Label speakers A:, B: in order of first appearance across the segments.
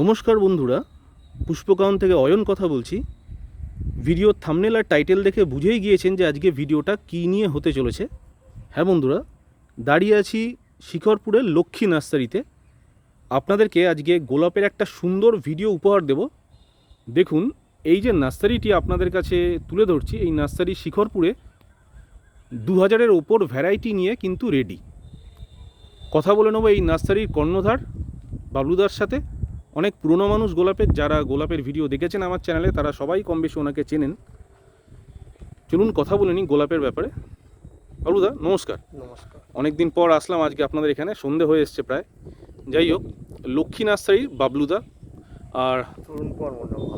A: নমস্কার বন্ধুরা পুষ্পকাউন থেকে অয়ন কথা বলছি। ভিডিও থামনেল আর টাইটেল দেখে বুঝেই গিয়েছেন যে আজকে ভিডিওটা কী নিয়ে হতে চলেছে। হ্যাঁ বন্ধুরা, দাঁড়িয়ে আছি শিখরপুরের লক্ষ্মী নার্সারিতে। আপনাদেরকে আজকে গোলাপের একটা সুন্দর ভিডিও উপহার দেব। দেখুন, এই যে নার্সারিটি আপনাদের কাছে তুলে ধরছি, এই নার্সারি শিখরপুরে দু হাজারের ওপর ভ্যারাইটি নিয়ে কিন্তু রেডি কথা বলে নেব এই নার্সারির কর্ণধার বাবলুদার সাথে। অনেক পুরনো মানুষ গোলাপের যারা গোলাপের ভিডিও দেখেছেন আমার চ্যানেলে তারা সবাই কম বেশি ওনাকে চেনেন। চলুন কথা বলে নিই গোলাপের ব্যাপারে। বাবলুদা নমস্কার।
B: নমস্কার।
A: অনেক দিন পর আসলাম আজকে আপনাদের এখানে সন্ধে হয়ে এসছে প্রায়। যাই হোক লক্ষ্মী নার্সারির বাবলুদা আর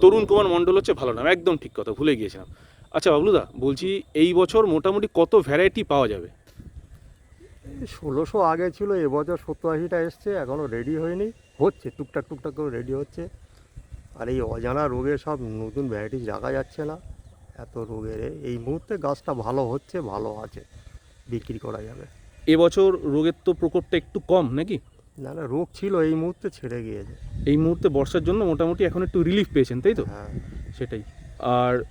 B: তরুণ
A: কুমার মণ্ডল। হচ্ছে ভালো নাম একদম ঠিক কথা ভুলে গিয়েছিলাম। আচ্ছা বাবলুদা বলছি এই বছর মোটামুটি কত ভ্যারাইটি পাওয়া যাবে?
B: ষোলোশো আগে ছিল এবছর সত্তর আশিটা এসছে এখনও রেডি হয়নি। হচ্ছে টুকটাক টুকটাক করে রেডি হচ্ছে। আর এই অজানা রোগে সব নতুন ভ্যারাইটিস রাখা যাচ্ছে না। এত রোগের। এই মুহূর্তে গাছটা ভালো হচ্ছে ভালো আছে বিক্রি করা যাবে।
A: এবছর রোগের তো প্রকোপটা একটু কম নাকি?
B: না না রোগ ছিল এই মুহূর্তে ছেড়ে গিয়েছে।
A: এই মুহূর্তে বর্ষার জন্য মোটামুটি এখন একটু রিলিফ পেয়েছেন তাই তো?
B: হ্যাঁ।
A: সেটাই। আর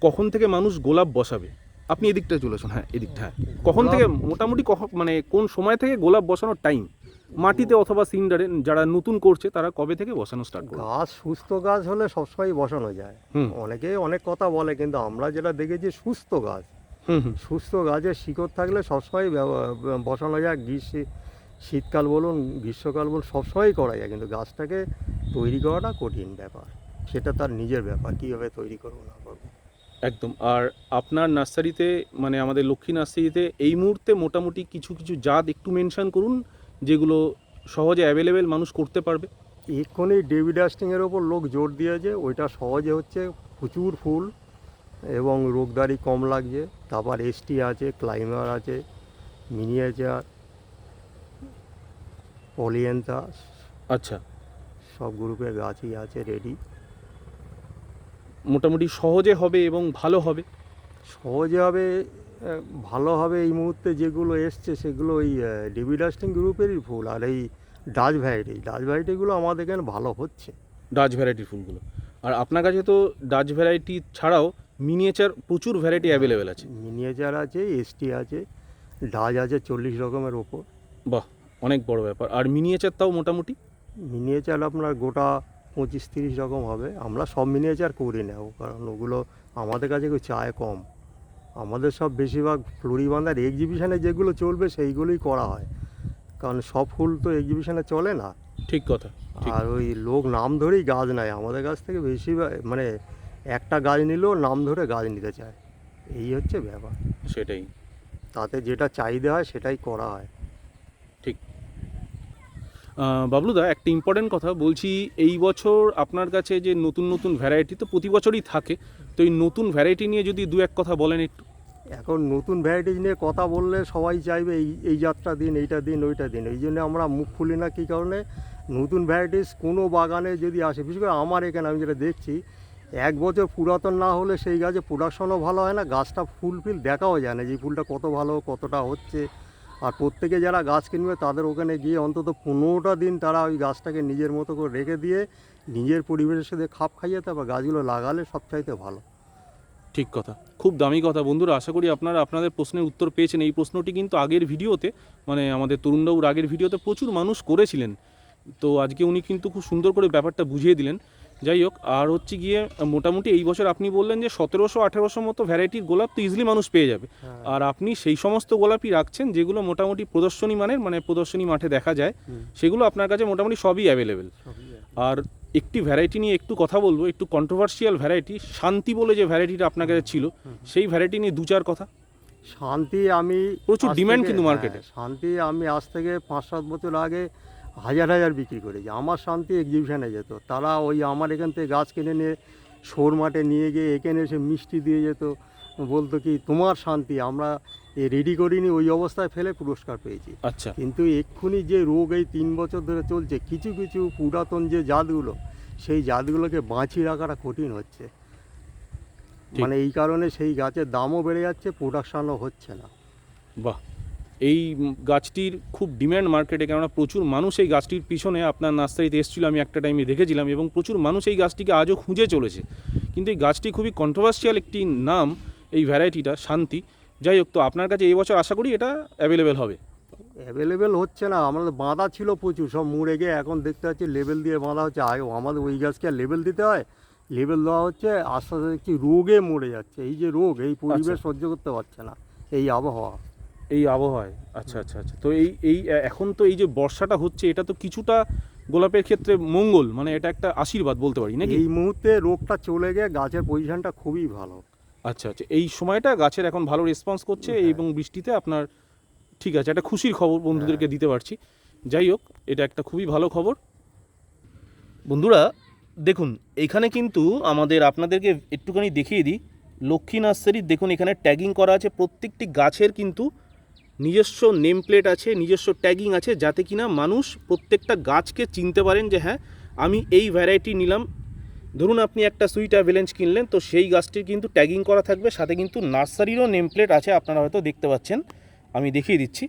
A: কখন থেকে মানুষ গোলাপ বসাবে? আপনি এদিকটা চলে আসুন হ্যাঁ এদিকটা। হ্যাঁ কখন থেকে মোটামুটি কখন মানে কোন সময় থেকে গোলাপ বসানোর টাইম মাটিতে অথবা সিন্ডারে যারা নতুন করছে তারা কবে থেকে বসানো স্টার্ট করে
B: গাছ সুস্থ গাছ হলে সবসময় বসানো যায়। অনেকে অনেক কথা বলে কিন্তু আমরা যেটা দেখেছি সুস্থ গাছ। সুস্থ গাছের শিকড় থাকলে সবসময় বসানো যায়। গ্রীষ্মে শীতকাল বলুন গ্রীষ্মকাল বলুন সবসময়ই করা যায়। কিন্তু গাছটাকে তৈরি করাটা কঠিন ব্যাপার। সেটা তার নিজের ব্যাপার কীভাবে তৈরি করব না করব।
A: একদম। আর আপনার নার্সারিতে মানে আমাদের লক্ষ্মী নার্সারিতে এই মুহূর্তে মোটামুটি কিছু কিছু জাত একটু মেনশন করুন যেগুলো সহজে অ্যাভেলেবেল মানুষ করতে পারবে।
B: এক্ষুনি ডেভি ডাস্টিংয়ের ওপর লোক জোর দিয়েছে ওইটা সহজে হচ্ছে প্রচুর ফুল এবং রোগদারি কম লাগছে। তারপর এসটি আছে ক্লাইমার আছে মিনিয়েচার পলিয়েন্থা
A: আচ্ছা।
B: সব গ্রুপের গাছই আছে রেডি
A: মোটামুটি সহজে হবে এবং ভালো হবে?
B: সহজে হবে ভালো হবে এই মুহূর্তে যেগুলো এসছে সেগুলো ওই ডিবি ডাস্টিং গ্রুপেরই ফুল আর এই ডাচ ভ্যারাইটি। ডাচ ভ্যারাইটিগুলো আমাদের এখানে ভালো হচ্ছে।
A: ডাচ ভ্যারাইটির ফুলগুলো। আর আপনার কাছে তো ডাচ ভ্যারাইটি ছাড়াও মিনিয়েচার প্রচুর ভ্যারাইটি অ্যাভেলেবেল আছে।
B: মিনিয়েচার আছে এসটি আছে ডাচ আছে চল্লিশ রকমের ওপর।
A: বাহ অনেক বড় ব্যাপার। আর মিনিয়েচার তাও মোটামুটি?
B: মিনিয়েচার আপনার গোটা পঁচিশ তিরিশ রকম হবে। আমরা সব মিনিয়েচার করি নেব কারণ ওগুলো আমাদের কাছে কেউ চায় কম। আমাদের সব বেশিরভাগ ফ্লোরিবান্ধার এক্সিবিশনে যেগুলো চলবে সেইগুলোই করা হয়। কারণ সব ফুল তো এক্সিবিশনে চলে না।
A: ঠিক কথা
B: আর ওই লোক নাম ধরেই গাছ নেয়। আমাদের কাছ থেকে বেশিরভাগ মানে একটা গাছ নিলেও নাম ধরে গাছ নিতে চায়। এই হচ্ছে ব্যাপার।
A: সেটাই।
B: তাতে যেটা চাহিদা হয় সেটাই করা হয়।
A: আহ, বাবলুদা একটা ইম্পর্টেন্ট কথা বলছি, এই বছর আপনার কাছে যে নতুন নতুন ভ্যারাইটি তো প্রতি বছরই থাকে, তো এই নতুন ভ্যারাইটি নিয়ে যদি দু এক কথা বলেন একটু।
B: এখন নতুন ভ্যারাইটিস নিয়ে কথা বললে সবাই চাইবে এই এই যাত্রা দিন, এইটা দিন, ওইটা দিন। এই জন্য আমরা মুখ খুলি না, কী কারণে? নতুন ভ্যারাইটিস কোনো বাগানে যদি আসে, বিশেষ করে আমার এখানে আমি যেটা দেখছি, এক বছর পুরাতন না হলে সেই গাছে প্রোডাকশনও ভালো হয় না, গাছটা ফুল ফিল দেখাও যায় না যে ফুলটা কত ভালো, কতটা হচ্ছে। আর প্রত্যেকে যারা গাছ কিনবে তাদের ওখানে গিয়ে অন্তত পনেরোটা দিন তারা ওই গাছটাকে নিজের মতো করে রেখে দিয়ে নিজের পরিবেশের সাথে খাপ খাইয়ে তারপর গাছগুলো লাগালে সবচাইতে ভালো।
A: ঠিক কথা। খুব দামি কথা বন্ধুরা, আশা করি আপনারা আপনাদের প্রশ্নের উত্তর পেয়েছেন। এই প্রশ্নটি কিন্তু আগের ভিডিওতে মানে আমাদের তরুণবাবুর আগের ভিডিওতে প্রচুর মানুষ করেছিলেন। তো আজকে উনি কিন্তু খুব সুন্দর করে ব্যাপারটা বুঝিয়ে দিলেন। যাই হোক আর হচ্ছে গিয়ে মোটামুটি এই বছর আপনি বললেন যে সতেরোশো আঠেরোশো মতো ভ্যারাইটির গোলাপ তো ইজিলি মানুষ পেয়ে যাবে। আর আপনি সেই সমস্ত গোলাপই রাখছেন যেগুলো মোটামুটি প্রদর্শনী মানের মানে প্রদর্শনী মাঠে দেখা যায়। সেগুলো আপনার কাছে মোটামুটি সবই অ্যাভেলেবেল আর একটি ভ্যারাইটি নিয়ে একটু কথা বলব একটু কন্ট্রোভার্সিয়াল ভ্যারাইটি শান্তি বলে যে ভ্যারাইটিটা আপনার কাছে ছিল সেই ভ্যারাইটি নিয়ে দু চার কথা।
B: শান্তি আমি
A: প্রচুর
B: থেকে-
A: কিন্তু মার্কেটে
B: হ্যাঁ, শান্তি আমি আজ থেকে পাঁচ সাত বছর আগে হাজার হাজার বিক্রি করেছি আমার শান্তি এক্সিবিশনে যেত। তারা ওই আমার এখান থেকে গাছ কিনে নিয়ে শোর মাঠে নিয়ে গিয়ে এখানে এসে মিষ্টি দিয়ে যেত। বলতো কি তোমার শান্তি আমরা এ রেডি করিনি ওই অবস্থায় ফেলে পুরস্কার পেয়েছি।
A: আচ্ছা।
B: কিন্তু এক্ষুনি যে রোগ এই তিন বছর ধরে চলছে কিছু কিছু পুরাতন যে জাতগুলো সেই জাতগুলোকে বাঁচিয়ে রাখাটা কঠিন হচ্ছে। মানে এই কারণে সেই গাছের দামও বেড়ে যাচ্ছে প্রোডাকশনও হচ্ছে না।
A: বাহ। এই গাছটির খুব ডিম্যান্ড মার্কেটে কেননা প্রচুর মানুষ এই গাছটির পিছনে আপনার নার্সারিতে এসেছিল আমি একটা টাইমে দেখেছিলাম এবং প্রচুর মানুষ এই গাছটিকে আজও খুঁজে চলেছে। কিন্তু এই গাছটি খুবই কন্ট্রোভার্সিয়াল একটি নাম এই ভ্যারাইটিটা শান্তি। যাই হোক তো আপনার কাছে এই বছর আশা করি এটা অ্যাভেলেবেল হবে।
B: অ্যাভেলেবেল হচ্ছে না আমাদের বাঁধা ছিল প্রচুর সব মুড়ে গিয়ে এখন দেখতে পাচ্ছি লেবেল দিয়ে বাঁধা হচ্ছে। আগে আমাদের ওই গাছকে আর লেবেল দিতে হয় লেবেল দেওয়া হচ্ছে আস্তে আস্তে দেখছি রোগে মরে যাচ্ছে। এই যে রোগ এই পরিবেশ সহ্য করতে পারছে না এই আবহাওয়া।
A: এই আবহাওয়ায়। আচ্ছা আচ্ছা আচ্ছা। তো এই এই এখন তো এই যে বর্ষাটা হচ্ছে এটা তো কিছুটা গোলাপের ক্ষেত্রে মঙ্গল মানে এটা একটা আশীর্বাদ বলতে পারি নাকি?
B: এই মুহূর্তে রোগটা চলে গিয়ে গাছের পজিশনটা খুবই ভালো।
A: আচ্ছা আচ্ছা। এই সময়টা গাছের এখন ভালো রেসপন্স করছে
B: হ্যাঁ।
A: এবং বৃষ্টিতে আপনার ঠিক আছে একটা খুশির খবর বন্ধুদেরকে দিতে পারছি। যাই হোক এটা একটা খুবই ভালো খবর। বন্ধুরা দেখুন এখানে কিন্তু আমাদের আপনাদেরকে একটুখানি দেখিয়ে দিই। লক্ষ্মী নার্সারির দেখুন এখানে ট্যাগিং করা আছে। প্রত্যেকটি গাছের কিন্তু নিজস্ব নেম প্লেট আছে নিজস্ব ট্যাগিং আছে যাতে কিনা মানুষ প্রত্যেকটা গাছকে চিনতে পারেন যে হ্যাঁ আমি এই ভ্যারাইটি নিলাম। ধরুন আপনি একটা সুইট অ্যাভেলেঞ্জ কিনলেন তো সেই গাছটির কিন্তু ট্যাগিং করা থাকবে সাথে কিন্তু নার্সারিরও নেম প্লেট আছে আপনারা হয়তো দেখতে পাচ্ছেন। আমি দেখিয়ে দিচ্ছি।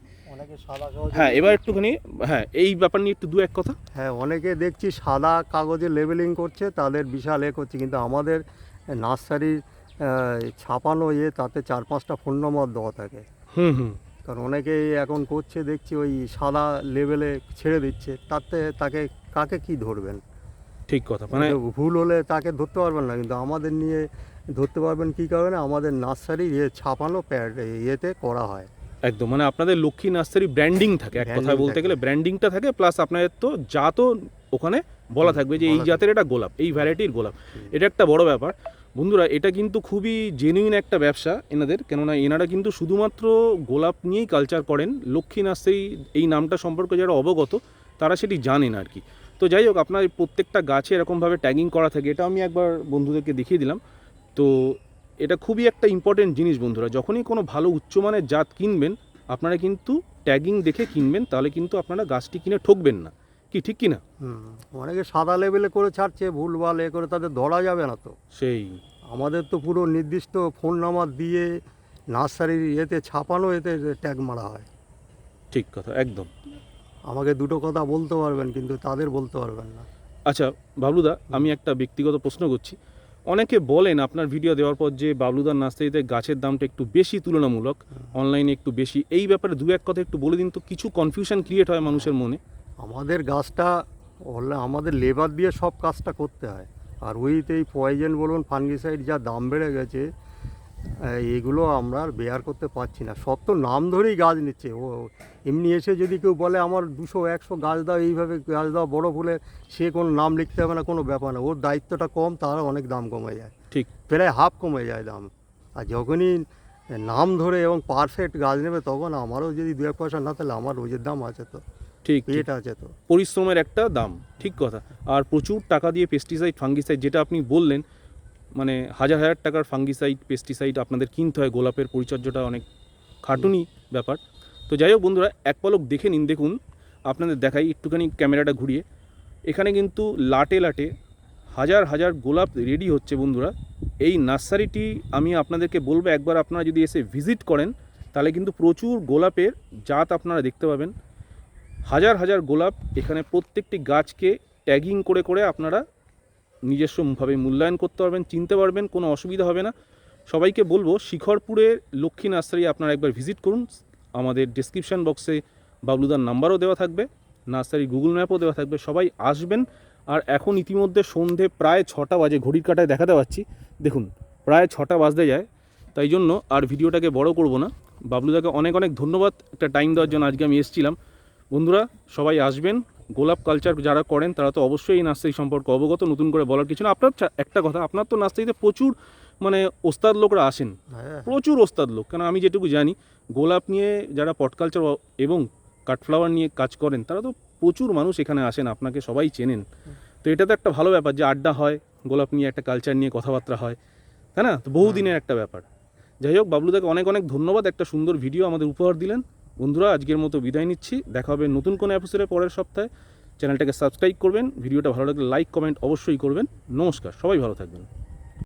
A: হ্যাঁ এবার একটুখানি হ্যাঁ এই ব্যাপার নিয়ে একটু দু এক কথা।
B: হ্যাঁ অনেকে দেখছি সাদা কাগজে লেবেলিং করছে তাদের বিশাল এ করছে কিন্তু আমাদের নার্সারির ছাপানো ইয়ে তাতে চার পাঁচটা ফোন নম্বর দেওয়া থাকে।
A: হুম হুম।
B: কারণ অনেকেই এখন করছে দেখছি ওই সাদা লেভেলে ছেড়ে দিচ্ছে। তাতে তাকে কাকে কি ধরবেন?
A: ঠিক কথা মানে
B: ভুল হলে তাকে ধরতে পারবেন না কিন্তু আমাদের নিয়ে ধরতে পারবেন কি কারণে? আমাদের নার্সারি ইয়ে ছাপানো প্যাড ইয়েতে করা হয়।
A: একদম মানে আপনাদের লক্ষ্মী নার্সারি ব্র্যান্ডিং থাকে এক কথায় বলতে। গেলে ব্র্যান্ডিংটা থাকে প্লাস আপনাদের তো জাতও ওখানে বলা থাকবে যে এই জাতের এটা গোলাপ এই ভ্যারাইটির গোলাপ। এটা একটা বড় ব্যাপার। বন্ধুরা, এটা কিন্তু খুবই জেনুইন একটা ব্যবসা এনাদের, কেননা এনারা কিন্তু শুধুমাত্র গোলাপ নিয়েই কালচার করেন। লক্ষ্মী নার্সারি এই নামটা সম্পর্কে যারা অবগত, তারা সেটি জানেন আর কি। তো যাই হোক, আপনার প্রত্যেকটা গাছে এরকমভাবে ট্যাগিং করা থাকে, এটা আমি একবার বন্ধুদেরকে দেখিয়ে দিলাম। তো এটা খুবই একটা ইম্পর্টেন্ট জিনিস বন্ধুরা, যখনই কোনো ভালো উচ্চমানের জাত কিনবেন, আপনারা কিন্তু ট্যাগিং দেখে কিনবেন, তাহলে কিন্তু আপনারা গাছটি কিনে ঠকবেন না। কি ঠিক কি না
B: অনেকে সাদা লেভেলে করে ছাড়ছে ভুলভাল এ করে তাদের ধরা যাবে না তো।
A: সেই।
B: আমাদের তো পুরো নির্দিষ্ট ফোন নাম্বার দিয়ে নার্সারির ইয়েতে ছাপানো এতে ট্যাগ মারা হয়।
A: ঠিক কথা একদম।
B: আমাকে দুটো কথা বলতে পারবেন কিন্তু তাদের বলতে পারবেন না।
A: আচ্ছা বাবলুদা আমি একটা ব্যক্তিগত প্রশ্ন করছি। অনেকে বলেন আপনার ভিডিও দেওয়ার পর যে বাবলুদার নার্সারিতে গাছের দামটা একটু বেশি তুলনামূলক অনলাইনে একটু বেশি এই ব্যাপারে দু এক কথা একটু বলে দিন তো কিছু কনফিউশন ক্রিয়েট হয় মানুষের মনে।
B: আমাদের গাছটা আমাদের লেবার দিয়ে সব কাজটা করতে হয়। আর ওইতে এই পয়জেন বলুন ফাঙ্গিসাইড যা দাম বেড়ে গেছে এগুলো আমরা আর বেয়ার করতে পারছি না। সব তো নাম ধরেই গাছ নিচ্ছে। ও এমনি এসে যদি কেউ বলে আমার দুশো একশো গাছ দাও এইভাবে গাছ দাও বড়ো ফুলে সে কোনো নাম লিখতে হবে না কোনো ব্যাপার না। ওর দায়িত্বটা কম তার অনেক দাম কমে যায়।
A: ঠিক।
B: প্রায় হাফ কমে যায় দাম। আর যখনই নাম ধরে এবং পারফেক্ট গাছ নেবে তখন আমারও যদি দু এক পয়সা না তাহলে আমার রোজের দাম আছে তো।
A: ঠিক।
B: পেট আছে তো।
A: পরিশ্রমের একটা দাম ঠিক কথা। আর প্রচুর টাকা দিয়ে পেস্টিসাইড ফাঙ্গিসাইড যেটা আপনি বললেন মানে হাজার হাজার টাকার ফাঙ্গিসাইড পেস্টিসাইড আপনাদের কিনতে হয় গোলাপের পরিচর্যাটা অনেক খাটুনি ব্যাপার। তো যাই হোক বন্ধুরা এক পলক দেখে নিন দেখুন আপনাদের দেখাই একটুখানি ক্যামেরাটা ঘুরিয়ে। এখানে কিন্তু লাটে লাটে হাজার হাজার গোলাপ রেডি হচ্ছে বন্ধুরা। এই নার্সারিটি আমি আপনাদেরকে বলব একবার আপনারা যদি এসে ভিজিট করেন তাহলে কিন্তু প্রচুর গোলাপের জাত আপনারা দেখতে পাবেন। হাজার হাজার গোলাপ এখানে প্রত্যেকটি গাছকে ট্যাগিং করে করে আপনারা নিজস্বভাবে মূল্যায়ন করতে পারবেন, চিনতে পারবেন, কোনো অসুবিধা হবে না। সবাইকে বলব শিখরপুরের লক্ষ্মী নার্সারি আপনারা একবার ভিজিট করুন। আমাদের ডিসক্রিপশান বক্সে বাবলুদার নাম্বারও দেওয়া থাকবে, নার্সারি গুগল ম্যাপও দেওয়া থাকবে, সবাই আসবেন। আর এখন ইতিমধ্যে সন্ধে প্রায় ছটা বাজে, ঘড়ির কাটায় দেখাতে পাচ্ছি। দেখুন, প্রায় ছটা বাজতে যায়, তাই জন্য আর ভিডিওটাকে বড় করব না। বাবলুদাকে অনেক অনেক ধন্যবাদ, একটা টাইম দেওয়ার জন্য আজকে আমি এসেছিলাম। বন্ধুরা সবাই আসবেন। গোলাপ কালচার যারা করেন তারা তো অবশ্যই এই নার্সারি সম্পর্কে অবগত নতুন করে বলার কিছু না। আপনার একটা কথা আপনার তো নার্সারিতে প্রচুর মানে ওস্তাদ লোকরা আসেন।
B: হ্যাঁ।
A: প্রচুর ওস্তাদ লোক। কেন আমি যেটুকু জানি গোলাপ নিয়ে যারা পট কালচার এবং কাঠফ্লাওয়ার নিয়ে কাজ করেন তারা তো প্রচুর মানুষ এখানে আসেন আপনাকে সবাই চেনেন। তো এটা তো একটা ভালো ব্যাপার যে আড্ডা হয় গোলাপ নিয়ে একটা কালচার নিয়ে কথাবার্তা হয়। তাই না? তো বহুদিনের একটা ব্যাপার। যাই হোক বাবলুদাকে অনেক অনেক ধন্যবাদ একটা সুন্দর ভিডিও আমাদের উপহার দিলেন। বন্ধুরা, আজকের মতো বিদায় নিচ্ছি। দেখা হবে নতুন কোনো অ্যাপিসোডে পরের সপ্তাহে। চ্যানেলটাকে সাবস্ক্রাইব করবেন। ভিডিওটা ভালো লাগলে লাইক কমেন্ট অবশ্যই করবেন। নমস্কার, সবাই ভালো থাকবেন।